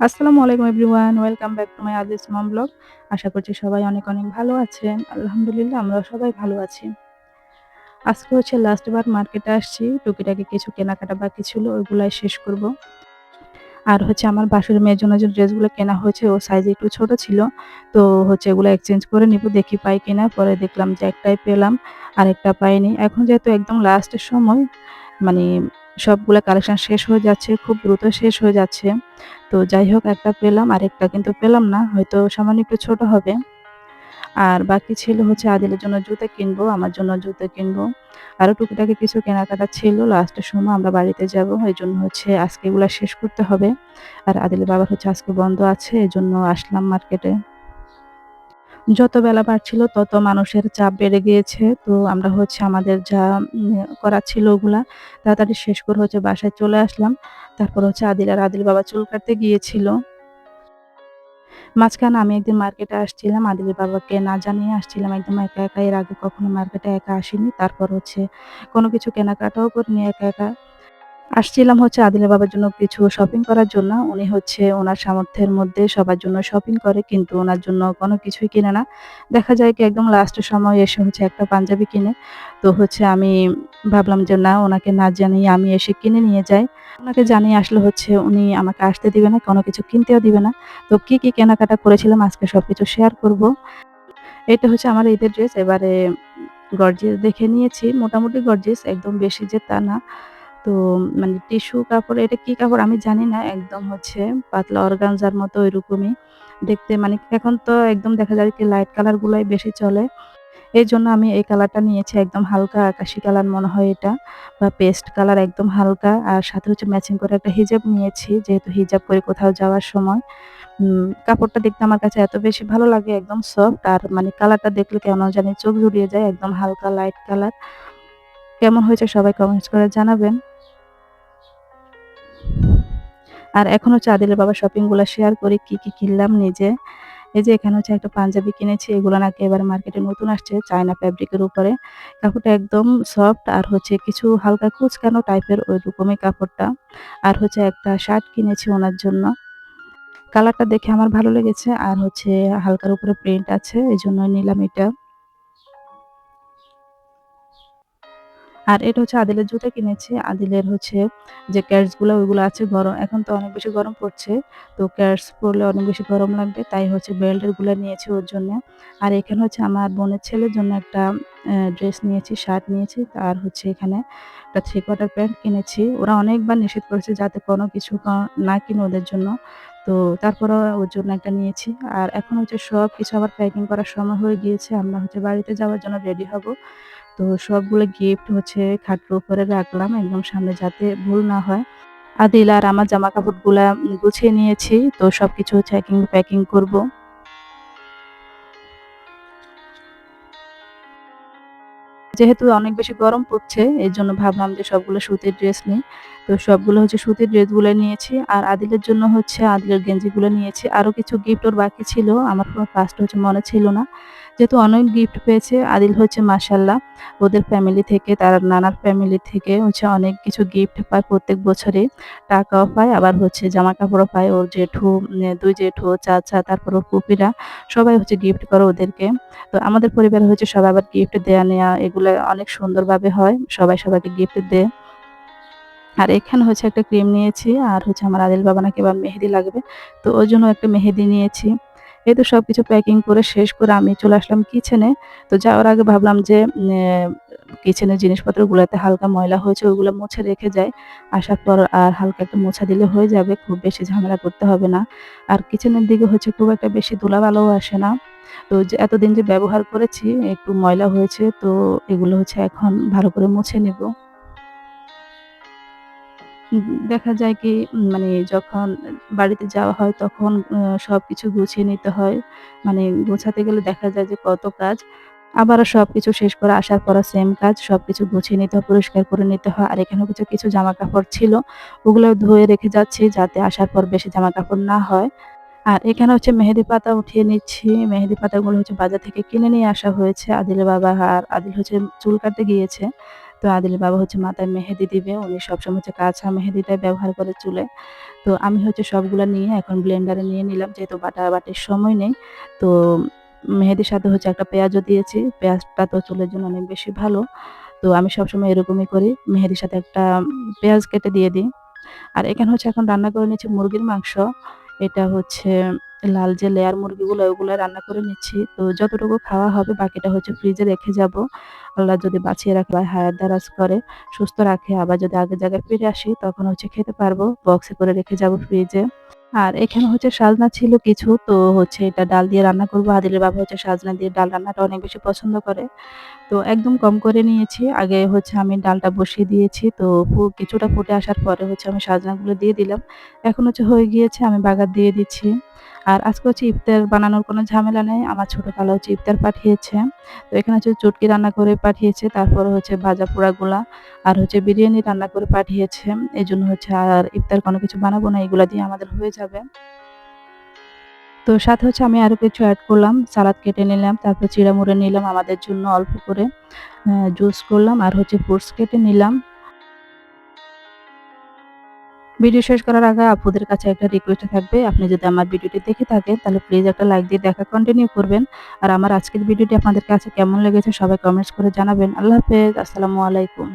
আসসালামু আলাইকুম everyone, welcome back to my আদিস মম ব্লগ। আশা করছি সবাই অনেক অনেক ভালো আছেন। আলহামদুলিল্লাহ আমরা সবাই ভালো আছি। আজকে হচ্ছে লাস্ট বার মার্কেটে আসছি, টুকিটাকি কিছু কেনাকাটা বাকি ছিল, ওইগুলাই শেষ করব। আর হচ্ছে আমার বাসুর মেয়ের জন্য যে ড্রেসগুলো কেনা হয়েছে, ও সাইজ একটু ছোট ছিল, তো হচ্ছে এগুলো এক্সচেঞ্জ করে নিব, দেখি পাই কিনা। পরে দেখলাম যে একটাই পেলাম আর একটা পাইনি। এখন যেহেতু একদম লাস্টের সময় মানে সবগুলা কালেকশন শেষ হয়ে যাচ্ছে, খুব দ্রুত শেষ হয়ে যাচ্ছে। তো যাই হোক, একটা পেলাম আরেকটা কিন্তু পেলাম না, হয়তো সামান্য একটু ছোট হবে। আর বাকি ছিল হচ্ছে আদিলের জন্য জুতো কিনবো, আমার জন্য জুতো কিনবো। আরও টুকিটাকি কিছু কেনাকাটা ছিল লাস্টের সময় আমরা বাড়িতে যাব, এই জন্য হচ্ছে আজকে এগুলা শেষ করতে হবে। আর আদিলের বাবার হচ্ছে আজকে বন্ধ আছে, এই জন্য আসলাম মার্কেটে যত বেলা বাড়ছিল তত মানুষের চাপ বেড়ে গিয়েছে। তো আমরা হচ্ছে আমাদের যা করা ছিল ওগুলা তাড়াতাড়ি শেষ করে হচ্ছে বাসায় চলে আসলাম। তারপর হচ্ছে আদিল আর আদিল বাবা চুল কাটতে গিয়েছিল। মাঝখানে আমি একদিন মার্কেটে আসছিলাম, আদিলের বাবাকে না জানিয়ে আসছিলাম, একদম একা একা, এর আগে কখনো মার্কেটে একা আসিনি। তারপর হচ্ছে কোনো কিছু কেনাকাটাও করিনি, একা একা। আসছিলাম হচ্ছে আদিলের বাবার জন্য কিছু শপিং করার জন্য। উনি হচ্ছে ওনার সামর্থ্যের মধ্যে সবার জন্য শপিং করে, কিন্তু ওনার জন্য কোনো কিছুই কিনে না। দেখা যায় কি একদম লাস্টের সময় এসে হচ্ছে একটা পাঞ্জাবি কিনে। তো হচ্ছে আমি ভাবলাম যে না, ওনাকে না জানিয়ে আমি এসে কিনে নিয়ে যাই। ওনাকে জানিয়ে আসলে হচ্ছে উনি আমাকে আসতে দিবে না, কোনো কিছু কিনতেও দিবে না। তো কি কি কেনাকাটা করেছিলাম আজকে সব কিছু শেয়ার করব। এটা হচ্ছে আমার ঈদের ড্রেস এবারে গর্জিয়াস দেখে নিয়েছি। মোটামুটি গর্জিয়াস একদম বেশি যে তা না। তো মানে টিস্যু কাপড়, এটা কি কাপড় আমি জানি না, একদম হচ্ছে পাতলা অর্গানজার মতো ওইরকমই। দেখতে মানে এখন তো একদম দেখা যায় কি লাইট কালার গুলাই বেশি চলে। এই জন্য আমি এই কালারটা নিয়েছি একদম হালকা আকাশি কালার মনে হয় এটা, বা পেস্ট কালার একদম হালকা। আর সাথে হচ্ছে ম্যাচিং করে একটা হিজাব নিয়েছি, যেহেতু হিজাব করে কোথাও যাওয়ার সময়। কাপড়টা দেখতে আমার কাছে এত বেশি ভালো লাগে, একদম সফট আর মানে কালারটা দেখলে কেন জানি চোখ জুড়িয়ে যায়, একদম হালকা লাইট কালার কেমন হয়েছে সবাই কমেন্টস করে জানাবেন। আর এখন হচ্ছে আদিলের বাবা শপিংগুলো শেয়ার করি কি কি কিনলাম নিজে। এই যে এখানে হচ্ছে একটা পাঞ্জাবি কিনেছি, এগুলো নাকি এবার মার্কেটে নতুন আসছে চায়না ফ্যাব্রিকের উপরে। কাপড়টা একদম সফট আর হচ্ছে কিছু হালকা কুচকানো টাইপের ওই রকমই কাপড়টা। আর হচ্ছে একটা শার্ট কিনেছি ওনার জন্য। কালারটা দেখে আমার ভালো লেগেছে আর হচ্ছে হালকার উপরে প্রিন্ট আছে, এই জন্য নিলাম এটা। আর এটা হচ্ছে আদিলের জুতো কিনেছি। আদিলের হচ্ছে যে গুলো, ওইগুলো আছে গরম। এখন তো অনেক বেশি গরম পড়ছে। তো ক্যাটস পরলে অনেক বেশি গরম লাগবে। তাই হচ্ছে বেল্টেরগুলো নিয়েছি ওর জন্য। আর এখানে হচ্ছে আমার বোনের ছেলের জন্য একটা ড্রেস নিয়েছি শার্ট নিয়েছি। আর হচ্ছে এখানে একটা থ্রি কোয়ার্টার প্যান্ট কিনেছি। ওরা অনেকবার নিষেধ করেছে যাতে কোনো কিছু না কিনে ওদের জন্য। তো তারপরে ওর জন্য একটা নিয়েছি। আর এখন হচ্ছে সব কিছু আবার প্যাকিং করার সময় হয়ে গিয়েছে। আমরা হচ্ছে বাড়িতে যাওয়ার জন্য রেডি হব। তো সবগুলো গিফট হচ্ছে খাটের উপরে রাখলাম একদম সামনে যাতে ভুল না হয়। আদিল আর আমার জামা কাপড়গুলা গুছিয়ে নিয়েছি। তো সব কিছু হচ্ছে প্যাকিং করব। যেহেতু অনেক বেশি গরম পড়ছে, এর জন্য ভাবলাম যে সবগুলো সুতির ড্রেস নিই। তো সবগুলো হচ্ছে সুতির ড্রেসগুলো নিয়েছি, আর আদিলের জন্য হচ্ছে আদিলের গেঞ্জিগুলো নিয়েছি। আরও কিছু গিফট ওর বাকি ছিল, আমার কোনো ফার্স্ট হচ্ছে মনে ছিল না। যেহেতু অনেক গিফট পেয়েছে, আদিল হচ্ছে মাসাল্লাহ ওদের ফ্যামিলি থেকে, তার নানার ফ্যামিলি থেকে হচ্ছে অনেক কিছু গিফট পায় প্রত্যেক বছরে। টাকাও পায়, আবার হচ্ছে জামা কাপড়ও পায় ওর জেঠু দুই জেঠু, চাচা, তারপর ওর পুপিরা সবাই হচ্ছে গিফট করে ওদেরকে। তো আমাদের পরিবারে হচ্ছে সবাই আবার গিফট দেয়া নেওয়া এগুলো অনেক সুন্দরভাবে হয়, সবাই সবাইকে গিফট দেয়। আর এখানে হচ্ছে একটা ক্রিম নিয়েছি, আর হচ্ছে আমার আদিল বাবা নাকি এবার মেহেদি লাগবে। তো ওই জন্য একটা মেহেদি নিয়েছি। এই তো সব কিছু প্যাকিং করে শেষ করে আমি চলে আসলাম কিচেনে তো যাওয়ার আগে ভাবলাম যে কিচেনের জিনিসপত্রগুলোতে হালকা ময়লা হয়েছে, ওগুলো মুছে রেখে যায় আসার পর আর হালকা একটা মোছা দিলে হয়ে যাবে, খুব বেশি ঝামেলা করতে হবে না। আর কিচেনের দিকে হচ্ছে খুব একটা বেশি ধুলাবালোও আসে না। তো যে, এতদিন যে ব্যবহার করেছি, একটু ময়লা হয়েছে, তো এগুলো হচ্ছে এখন ভালো করে মুছে নেব। দেখা যায় কি মানে যখন বাড়িতে যাওয়া হয় তখন সবকিছু গুছিয়ে নিতে হয়। মানে গোছাতে গেলে দেখা যায় যে কত কাজ। আবারও সবকিছু শেষ করে আসার পর সেম কাজ। সবকিছু গুছিয়ে নিতে হয়, পরিষ্কার করে নিতে হয়। আর এখানেও কিছু, কিছু জামা কাপড় ছিল। ওগুলো ধুয়ে রেখে যাচ্ছি যাতে আসার পর বেশি জামা কাপড় না হয়। আর এখানে হচ্ছে মেহেদি পাতা উঠিয়ে নিচ্ছি। মেহেদি পাতাগুলো হচ্ছে বাজার থেকে কিনে নিয়ে আসা হয়েছে। আদিলের বাবা আর আদিল হচ্ছে চুল কাটতে গিয়েছে। তো আদিলের বাবা হচ্ছে মাথায় মেহেদি দিবে। উনি সবসময় হচ্ছে কাঁচা মেহেদিটাই ব্যবহার করে চুলে। তো আমি হচ্ছে সবগুলা নিয়ে এখন ব্লেন্ডারে নিয়ে নিলাম, যেহেতু বাটা বাটির সময় নেই। তো মেহেদির সাথে হচ্ছে একটা পেঁয়াজও দিয়েছি। পেঁয়াজটা তো চুলের জন্য অনেক বেশি ভালো। তো আমি সবসময় এরকমই করি। মেহেদির সাথে একটা পেঁয়াজ কেটে দিয়ে দিই। আর এখানে হচ্ছে এখন রান্না করে নিচ্ছি মুরগির মাংস। এটা হচ্ছে লাল যে লেয়ার মুরগিগুলো, ওগুলো রান্না করে নিচ্ছি। তো যতটুকু খাওয়া হবে, বাকিটা হচ্ছে ফ্রিজে রেখে যাব। আল্লাহ যদি বাঁচিয়ে রাখে বা হায়ার দারাজ করে, সুস্থ রাখে, আবার যদি আগের জায়গায় ফিরে আসি, তখন হচ্ছে খেতে পারব। বক্সে করে রেখে যাব ফ্রিজে। আর এখানে হচ্ছে সাজনা ছিল কিছু, তো হচ্ছে এটা ডাল দিয়ে রান্না করব আদিলের বাবা হচ্ছে সাজনা দিয়ে ডাল রান্নাটা অনেক বেশি পছন্দ করে। তো একদম কম করে নিয়েছি। আগে হচ্ছে আমি ডালটা বসিয়ে দিয়েছি। তো কিছুটা ফুটে আসার পরে হচ্ছে আমি সাজনাগুলো দিয়ে দিলাম। এখন হচ্ছে হয়ে গিয়েছে, আমি বাগার দিয়ে দিচ্ছি। আর আজকে হচ্ছে ইফতার বানানোর কোনো ঝামেলা নেই। আমার ছোট খালা হচ্ছে ইফতার পাঠিয়েছে। তো এখানে হচ্ছে চুটকি রান্না করে পাঠিয়েছে। তারপরে হচ্ছে ভাজা পোড়াগুলা আর হচ্ছে বিরিয়ানি রান্না করে পাঠিয়েছে। এই জন্য হচ্ছে আর ইফতার কোনো কিছু বানাবো না। এগুলা দিয়ে আমাদের হয়ে যাবে। তো সাথে হচ্ছে আমি আরও কিছু অ্যাড করলাম। সালাদ কেটে নিলাম, তারপর চিড়া-মুড়া নিলাম আমাদের জন্য অল্প করে। জুস করলাম আর হচ্ছে ফ্রুটস কেটে নিলাম। ভিডিও শেষ করার আগে আপুদের কাছে একটা রিকোয়েস্ট থাকবে। আপনি যদি আমার ভিডিওটি দেখে থাকেন, তাহলে প্লিজ একটা লাইক দিয়ে দেখা কন্টিনিউ করবেন। আর আমার আজকের ভিডিওটি আপনাদের কাছে কেমন লেগেছে সবাই কমেন্টস করে জানাবেন। আল্লাহ হাফেজ। আসসালামু আলাইকুম।